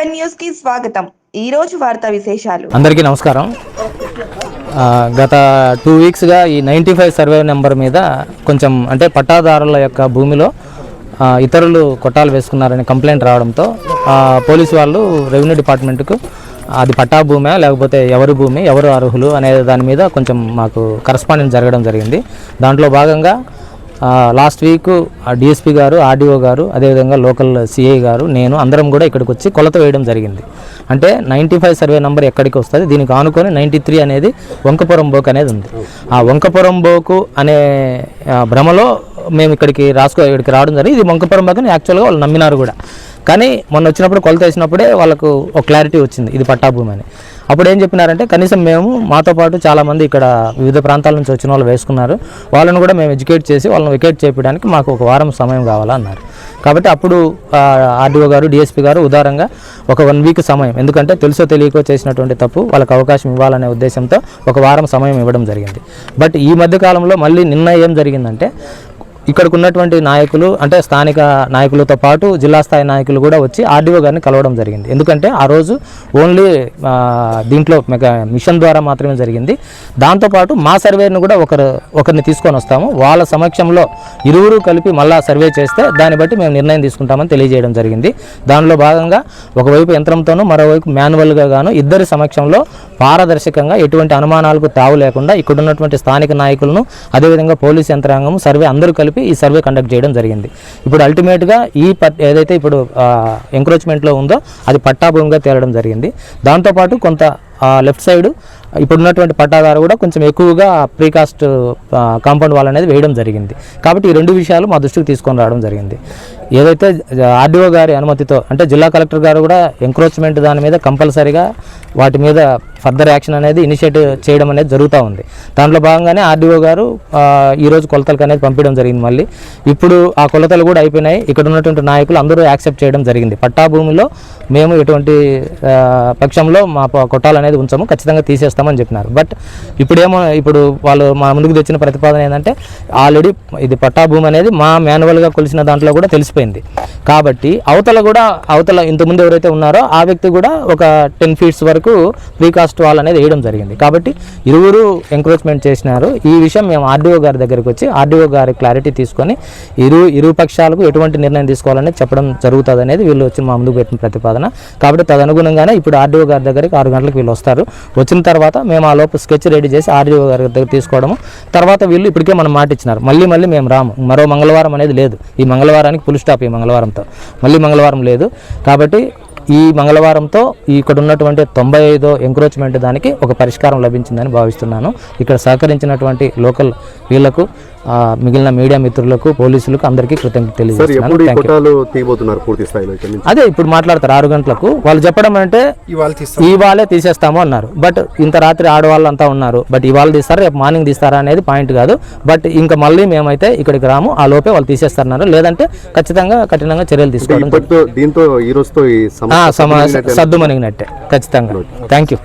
Seven న్యూస్కి స్వాగతం. ఈ రోజు వార్తా విశేషాలు. అందరికీ నమస్కారం. గత టూ వీక్స్గా ఈ నైంటీ ఫైవ్ సర్వే నెంబర్ మీద కొంచెం అంటే పట్టాదారుల యొక్క భూమిలో ఇతరులు కొట్టాలు వేసుకున్నారని కంప్లైంట్ రావడంతో పోలీసు వాళ్ళు రెవెన్యూ డిపార్ట్మెంట్కు అది పట్టా భూమే లేకపోతే ఎవరి భూమి ఎవరు అర్హులు అనే దాని మీద కొంచెం మాకు కరస్పాండెన్స్ జరగడం జరిగింది. దాంట్లో భాగంగా లాస్ట్ వీక్ డిఎస్పీ గారు ఆర్డీఓ గారు అదేవిధంగా లోకల్ సిఐ గారు నేను అందరం కూడా ఇక్కడికి వచ్చి కొలత వేయడం జరిగింది. అంటే నైంటీ ఫైవ్ సర్వే నెంబర్ ఎక్కడికి వస్తుంది? దీనికి ఆనుకొని నైంటీ త్రీ అనేది వంకపురం బోక్ అనేది ఉంది. ఆ వంకపురం బోకు అనే భ్రమలో మేము ఇక్కడికి రాసుకో ఇక్కడికి రావడం జరిగింది. ఇది వంకపురం బోక్ అని యాక్చువల్గా వాళ్ళు నమ్మినారు కూడా. కానీ మొన్న వచ్చినప్పుడు కొలత వేసినప్పుడే వాళ్ళకు ఒక క్లారిటీ వచ్చింది ఇది పట్టాభూమి అని. అప్పుడు ఏం చెప్పినారంటే కనీసం మేము మాతో పాటు చాలామంది ఇక్కడ వివిధ ప్రాంతాల నుంచి వచ్చిన వాళ్ళు వేసుకున్నారు. వాళ్ళని కూడా మేము ఎడ్యుకేట్ చేసి వాళ్ళని వికెట్ చేయడానికి మాకు ఒక వారం సమయం కావాలా అన్నారు కాబట్టి అప్పుడు ఆర్డీఓ గారు డిఎస్పీ గారు ఉదారంగా ఒక వన్ వీక్ సమయం ఎందుకంటే తెలుసో తెలియకో చేసినటువంటి తప్పు వాళ్ళకి అవకాశం ఇవ్వాలనే ఉద్దేశంతో ఒక వారం సమయం ఇవ్వడం జరిగింది. బట్ ఈ మధ్య కాలంలో మళ్ళీ నిన్న ఏం జరిగిందంటే ఇక్కడికి ఉన్నటువంటి నాయకులు అంటే స్థానిక నాయకులతో పాటు జిల్లా స్థాయి నాయకులు కూడా వచ్చి ఆర్డీఓ గారిని కలవడం జరిగింది. ఎందుకంటే ఆ రోజు ఓన్లీ దీంట్లో మెగా మిషన్ ద్వారా మాత్రమే జరిగింది. దాంతోపాటు మా సర్వేను కూడా ఒకరు ఒకరిని తీసుకొని వస్తాము. వాళ్ళ సమక్షంలో ఇరువురు కలిపి మళ్ళా సర్వే చేస్తే దాన్ని బట్టి మేము నిర్ణయం తీసుకుంటామని తెలియజేయడం జరిగింది. దానిలో భాగంగా ఒకవైపు యంత్రంతోనూ మరోవైపు మాన్యువల్గా గాను ఇద్దరి సమక్షంలో పారదర్శకంగా ఎటువంటి అనుమానాలకు తావు లేకుండా ఇక్కడ ఉన్నటువంటి స్థానిక నాయకులను అదేవిధంగా పోలీస్ యంత్రాంగం సర్వే అందరూ కలిపి ఈ సర్వే కండక్ట్ చేయడం జరిగింది. ఇప్పుడు అల్టిమేట్గా ఈ పట్ ఏదైతే ఇప్పుడు ఎంక్రోచ్మెంట్లో ఉందో అది పట్టాభూమిగా తేలడం జరిగింది. దాంతోపాటు కొంత లెఫ్ట్ సైడ్ ఇప్పుడున్నటువంటి పట్టాదారు కూడా కొంచెం ఎక్కువగా ప్రీకాస్ట్ కాంపౌండ్ వాల్ అనేది వేయడం జరిగింది. కాబట్టి ఈ రెండు విషయాలు మా దృష్టికి తీసుకొని రావడం జరిగింది. ఏదైతే ఆర్డీఓ గారి అనుమతితో అంటే జిల్లా కలెక్టర్ గారు కూడా ఎంక్రోచ్మెంట్ దాని మీద కంపల్సరీగా వాటి మీద ఫర్దర్ యాక్షన్ అనేది ఇనిషియేట్ చేయడం అనేది జరుగుతూ ఉంది. దాంట్లో భాగంగానే ఆర్డీఓ గారు ఈరోజు కొలతలకు అనేది పంపించడం జరిగింది మళ్ళీ. ఇప్పుడు ఆ కొలతలు కూడా అయిపోయినాయి. ఇక్కడ ఉన్నటువంటి నాయకులు అందరూ యాక్సెప్ట్ చేయడం జరిగింది. పట్టా భూమిలో మేము ఎటువంటి పక్షంలో మా కొట్టాలనేది కొట్టాలు అనేది ఉంచము. ఖచ్చితంగా తీసేస్తామని చెప్పినారు. బట్ ఇప్పుడేమో ఇప్పుడు వాళ్ళు మా ముందుకు తెచ్చిన ప్రతిపాదన ఏంటంటే ఆల్రెడీ ఇది పట్టా భూమి అనేది మా మాన్యువల్గా కొలిసిన దాంట్లో కూడా తెలిసిపోయింది. కాబట్టి అవతల కూడా అవతల ఇంతకుముందు ఎవరైతే ఉన్నారో ఆ వ్యక్తి కూడా ఒక టెన్ ఫీట్స్ వరకు ప్రీకాస్ట్ వాల్ అనేది వేయడం జరిగింది. కాబట్టి ఇరువురు ఎంక్రోచ్మెంట్ చేసినారు. ఈ విషయం మేము ఆర్డీఓ గారి దగ్గరికి వచ్చి ఆర్డీఓ గారి క్లారిటీ తీసుకొని ఇరు ఇరు పక్షాలకు ఎటువంటి నిర్ణయం తీసుకోవాలని చెప్పడం జరుగుతుంది అనేది వీళ్ళు వచ్చి మా ముందుకు పెట్టిన ప్రతిపాదన. కాబట్టి తదనుగుణంగానే ఇప్పుడు ఆర్డీఓ గారి దగ్గరికి ఆరు గంటలకు వీళ్ళు వస్తారు. వచ్చిన తర్వాత మేము ఆ లోపు స్కెచ్ రెడీ చేసి ఆర్డీఓ గారి దగ్గర తీసుకోవడము. తర్వాత వీళ్ళు ఇప్పటికే మనం మాట ఇచ్చినారు మళ్ళీ మళ్ళీ మేము రాము. మరో మంగళవారం అనేది లేదు. ఈ మంగళవారానికి ఫుల్ స్టాప్ ఈ మంగళవారంతో. మళ్ళీ మంగళవారం లేదు. కాబట్టి ఈ మంగళవారంతో ఇక్కడ ఉన్నటువంటి తొంభై ఐదో ఎంక్రోచ్మెంట్ దానికి ఒక పరిష్కారం లభించిందని భావిస్తున్నాను. ఇక్కడ సహకరించినటువంటి లోకల్ వీళ్ళకు ఆ, మిగిలిన మీడియా మిత్రులకు పోలీసులకు అందరికీ కృతజ్ఞత సార్ తెలియజేస్తున్నాను. అదే ఇప్పుడు మాట్లాడతారు ఆరు గంటలకు. వాళ్ళు చెప్పడం అంటే ఇవాళ తీసేస్తాము అన్నారు. బట్ ఇంత రాత్రి ఆడవాళ్ళంతా ఉన్నారు. బట్ ఇవాళ తీస్తారా రేపు మార్నింగ్ తీస్తారా అనేది పాయింట్ కాదు. బట్ ఇంకా మళ్ళీ మేమైతే ఇక్కడికి రాము ఆ లోపే వాళ్ళు తీసేస్తారన్నారు. లేదంటే ఖచ్చితంగా కఠినంగా చర్యలు తీసుకోవడం దీంతో ఈ రోజుతో ఖచ్చితంగా. Thank you